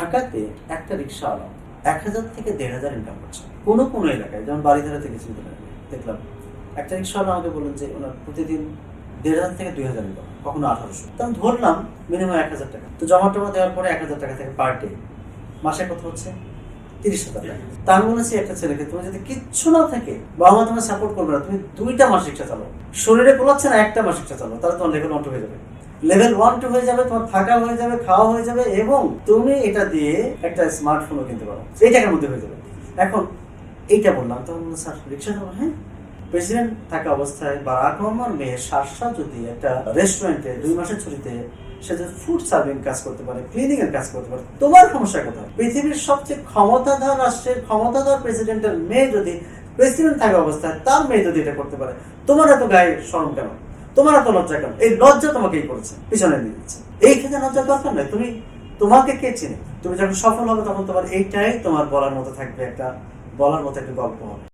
ঢাকাতে একটা রিক্সাওয়ালা এক হাজার থেকে দেড় হাজার ইনকাম করছে। কোনো কোনো এলাকায়, যেমন বাড়িধারা থেকে চিন্তা দেখলাম। একটা রিক্সাওয়ালা আমাকে বললেন যে, ওনার প্রতিদিন দেড় হাজার থেকে দুই হাজার ইনকাম কখনো আঠারোশো। তো আমি ধরলাম মিনিমাম এক হাজার টাকা। তো জমা টমা দেওয়ার পরে এক হাজার টাকা থেকে পার ডে মাসে কত হচ্ছে? তিরিশ হাজার টাকা। তা আমি বলেছি একটা ছেলেকে তুমি যদি কিচ্ছু না থাকে বাবা মা তোমার সাপোর্ট করবে না, তুমি দুইটা মাসিকটা চালো শরীরে কোলাচ্ছে না, একটা মাসিকটা চালো তাহলে তোমার লেভেল ওয়ান টু হয়ে যাবে। লেভেল ওয়ান টু হয়ে যাবে, তোমার থাকা হয়ে যাবে, খাওয়া হয়ে যাবে, এবং তুমি এটা দিয়ে একটা স্মার্টফোনও কিনতে পারো। এই টাকার মধ্যে হয়ে যাবে। এখন এইটা বললাম, তখন স্যার রিক্সা হ্যাঁ? প্রেসিডেন্ট থাকা অবস্থায় বারাক ওবামার মেয়ে শাসা যদি একটা রেস্টুরেন্টে দুই মাসের ছুটিতে সে যদি ফুড সার্ভিং কাজ করতে পারে ক্লিনিং এর কাজ করতে পারে, তোমার সমস্যা কোথায়? পৃথিবীর সবচেয়ে ক্ষমতাধর রাষ্ট্রের ক্ষমতাধর প্রেসিডেন্টের মেয়ে যদি প্রেসিডেন্ট থাকা অবস্থায় তার মেয়ে যদি এটা করতে পারে, তোমার এত গায়ে শরম কেন? তোমার এত লজ্জা কেন? এই লজ্জা তোমাকেই করেছে, পিছনে দিয়ে দিচ্ছে এই ক্ষেত্রে লজ্জা দরকার নয় তুমি, তোমাকে কে চিনে? তুমি যখন সফল হবে তখন তোমার এইটাই তোমার বলার মতো থাকবে একটা, বলার মতো একটা গল্প হবে।